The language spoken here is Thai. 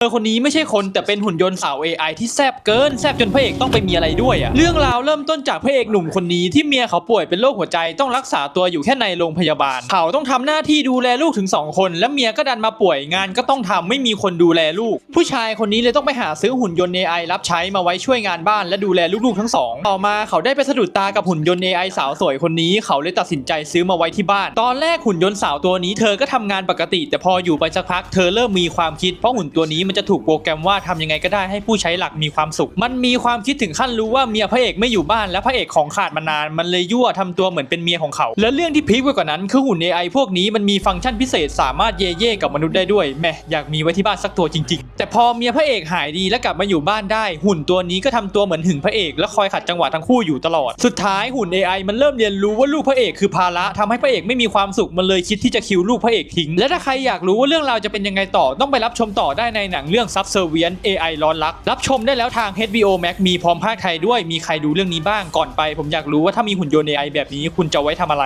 เธอคนนี้ไม่ใช่คนแต่เป็นหุ่นยนต์สาว AI ที่แซบเกินแซบจนพระเอกต้องไปมีอะไรด้วยอะเรื่องราวเริ่มต้นจากพระเอกหนุ่มคนนี้ที่เมียเขาป่วยเป็นโรคหัวใจต้องรักษาตัวอยู่แค่ในโรงพยาบาล เขาต้องทำหน้าที่ดูแลลูกถึง 2 คน และเมียก็ดันมาป่วยงานก็ต้องทำไม่มีคนดูแลลูก ผู้ชายคนนี้เลยต้องไปหาซื้อหุ่นยนต์ AI รับใช้มาไว้ช่วยงานบ้านและดูแลลูกๆทั้งสองต่อมาเขาได้ไปสะดุดตากับหุ่นยนต์ AI สาวสวยคนนี้ เขาเลยตัดสินใจซื้อมาไว้ที่บ้าน ตอนแรกหุ่นยนต์สาวตัวนี้เธอก็ทำงานปกติ แต่พออยู่ไปสักพักเธอเริ่มมีความคิดเพราะหุ่นตัวนี้มันจะถูกโปรแกรมว่าทำยังไงก็ได้ให้ผู้ใช้หลักมีความสุข มันมีความคิดถึงขั้นรู้ว่าเมียพระเอกไม่อยู่บ้านและพระเอกของขาดมานานมันเลยยั่วทำตัวเหมือนเป็นเมียของเขา และเรื่องที่พีคไปกว่านั้นคือหุ่น AI พวกนี้มันมีฟังก์ชันพิเศษสามารถเย่เย่กับมนุษย์ได้ด้วยแหมอยากมีไว้ที่บ้านสักตัวจริง แต่พอเมียพระเอกหายดีและกลับมาอยู่บ้านได้ หุ่นตัวนี้ก็ทำตัวเหมือนหึงพระเอกและคอยขัดจังหวะทั้งคู่อยู่ตลอด สุดท้ายหุ่น AI มันเริ่มเรียนรู้ว่าลูกพระเอกคือภาระทำให้พระเอกไม่มีความสุขมันเลยคิดที่จะคิวลูกพระเอกทิ้ง และถ้าใครอยากรู้ว่าเรื่องราวจะเป็นยังไงต่อต้องไปรับชมต่อได้ในหนังเรื่อง Subservient AI ร้อนรัก รับชมได้แล้วทาง HBO Max มีพร้อมภาคไทยด้วยมีใครดูเรื่องนี้บ้างก่อนไป ผมอยากรู้ว่าถ้ามีหุ่นยนต์ AI แบบนี้คุณจะไว้ทำอะไร